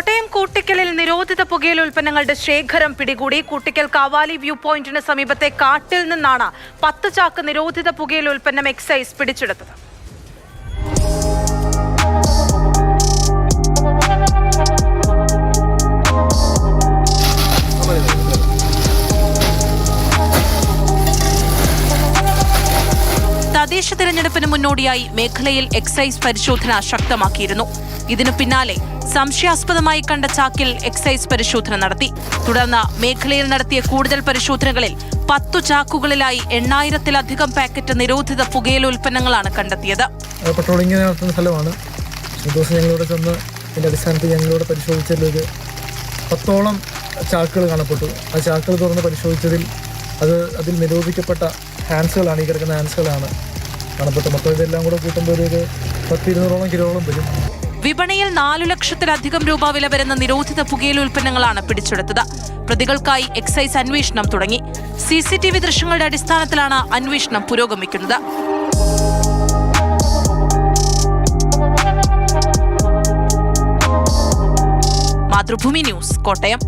കോട്ടയം കൂട്ടിക്കലിൽ നിരോധിത പുകയില ഉൽപ്പന്നങ്ങളുടെ ശേഖരം പിടികൂടി. കൂട്ടിക്കൽ കാവാലി വ്യൂ പോയിന്റിന് സമീപത്തെ കാട്ടിൽ നിന്നാണ് പത്ത് ചാക്ക് നിരോധിത പുകയില ഉൽപ്പന്നം എക്സൈസ് പിടിച്ചെടുത്തത്. തദ്ദേശ തിരഞ്ഞെടുപ്പിന് മുന്നോടിയായി മേഖലയിൽ എക്സൈസ് പരിശോധന ശക്തമാക്കിയിരുന്നു. ഇതിനു പിന്നാലെ സംശയാസ്പദമായി കണ്ട ചാക്കിൽ എക്സൈസ് പരിശോധന നടത്തി. തുടർന്ന് മേഖലയിൽ നടത്തിയ കൂടുതൽ പരിശോധനകളിൽ പത്തു ചാക്കുകളിലായി എണ്ണായിരത്തിലധികം പാക്കറ്റ് നിരോധിത പുകയില ഉൽപ്പന്നങ്ങളാണ് കണ്ടെത്തിയത്. പെട്രോളിംഗ് നടത്തുന്ന സ്ഥലമാണ്. ദിവസം ഞങ്ങളിവിടെ ചെന്ന് അതിന്റെ അടിസ്ഥാനത്തിൽ ഞങ്ങളിവിടെ പരിശോധിച്ചതിലൊരു പത്തോളം ചാക്കുകൾ കാണപ്പെട്ടു. ആ ചാക്കുകൾ തുറന്ന് പരിശോധിച്ചതിൽ അത് അതിൽ നിരോധിക്കപ്പെട്ട ഹാൻഡ്സുകളാണ് ഈ കിടക്കുന്ന ഹാൻഡ്സുകളാണ് കാണപ്പെട്ടത് മൊത്തം ഇതെല്ലാം കൂടെ കൂട്ടുമ്പോൾ ഒരു പത്ത് ഇരുന്നൂറോളം കിലോളം വരും. വിപണിയിൽ നാലു ലക്ഷത്തിലധികം രൂപ വില വരുന്ന നിരോധിത പുകയില ഉൽപ്പന്നങ്ങളാണ് പിടിച്ചെടുത്തത്. പ്രതികൾക്കായി എക്സൈസ് അന്വേഷണം തുടങ്ങി. സി സി ടി വി ദൃശ്യങ്ങളുടെ അടിസ്ഥാനത്തിലാണ് അന്വേഷണം പുരോഗമിക്കുന്നത്. മാതൃഭൂമി ന്യൂസ് കോട്ടയം.